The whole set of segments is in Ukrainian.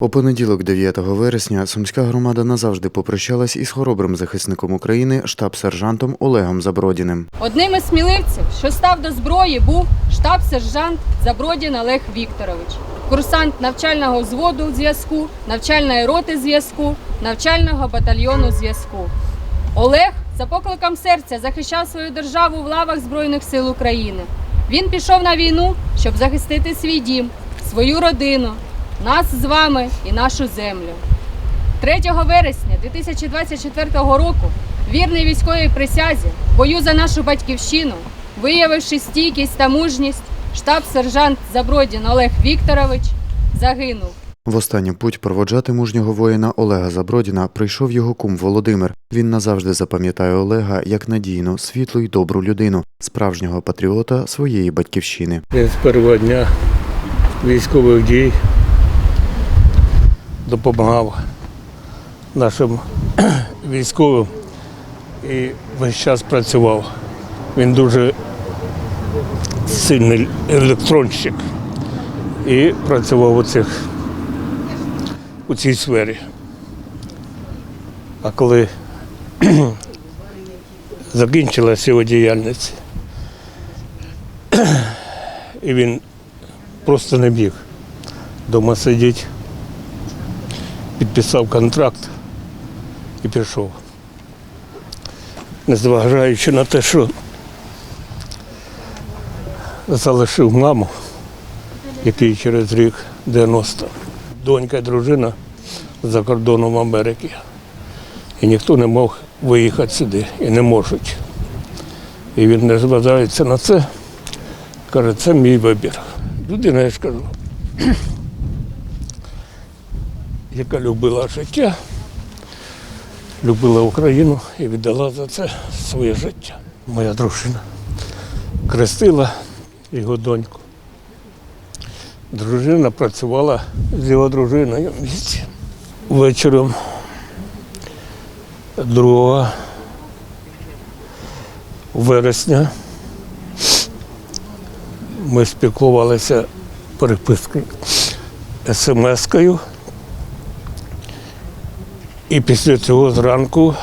У понеділок, 9 вересня, сумська громада назавжди попрощалась із хоробрим захисником України, штаб-сержантом Олегом Забродіним. Одним із сміливців, що став до зброї, був штаб-сержант Забродін Олег Вікторович, курсант навчального взводу зв'язку, навчальної роти зв'язку, навчального батальйону зв'язку. Олег за покликом серця захищав свою державу в лавах Збройних сил України. Він пішов на війну, щоб захистити свій дім, свою родину, нас з вами і нашу землю. 3 вересня 2024 року вірний військовій присязі, в бою за нашу батьківщину, виявивши стійкість та мужність, штаб-сержант Забродін Олег Вікторович загинув. В останню путь проводжати мужнього воїна Олега Забродіна прийшов його кум Володимир. Він назавжди запам'ятає Олега як надійну, світлу й добру людину, справжнього патріота своєї батьківщини. Я з першого дня військових дій допомагав нашим військовим і весь час працював. Він дуже сильний електронщик і працював у, цих, у цій сфері. А коли закінчилася його діяльність, і він просто не міг вдома сидіти, підписав контракт і пішов. Незважаючи на те, що залишив маму, який через рік 90, донька і дружина за кордоном Америки. І ніхто не мог виїхати сюди і не можуть. І він не зважається на це, каже, це мій вибір. Людина, я ж кажу, яка любила життя, любила Україну і віддала за це своє життя. Моя дружина крестила його доньку. Дружина працювала з його дружиною в місті. Вечором 2 вересня ми спілкувалися перепискою смс-кою. І після цього зранку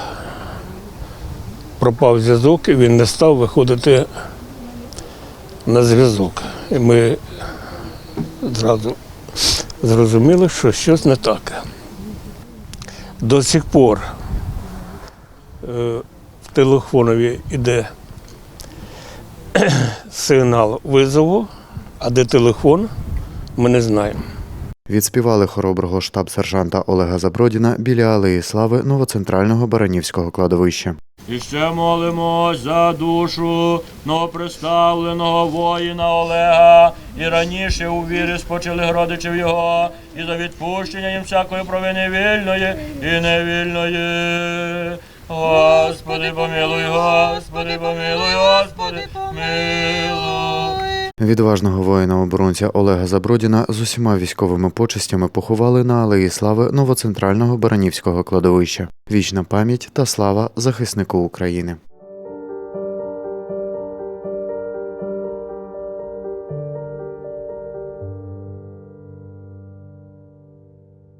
пропав зв'язок, і він не став виходити на зв'язок. І ми зразу зрозуміли, що щось не так. До сих пор е, в телефонові йде сигнал визову, а де телефон, ми не знаємо. Відспівали хороброго штаб-сержанта Олега Забродіна біля Алеї Слави новоцентрального Баранівського кладовища. І ще молимось за душу новоприставленого воїна Олега, і раніше у вірі спочили родичів його, і за відпущення їм всякої провини вільної і невільної. Господи, помилуй, Господи, помилуй, Господи, помилуй. Відважного воїна-оборонця Олега Забродіна з усіма військовими почестями поховали на Алеї Слави новоцентрального Баранівського кладовища. Вічна пам'ять та слава захиснику України.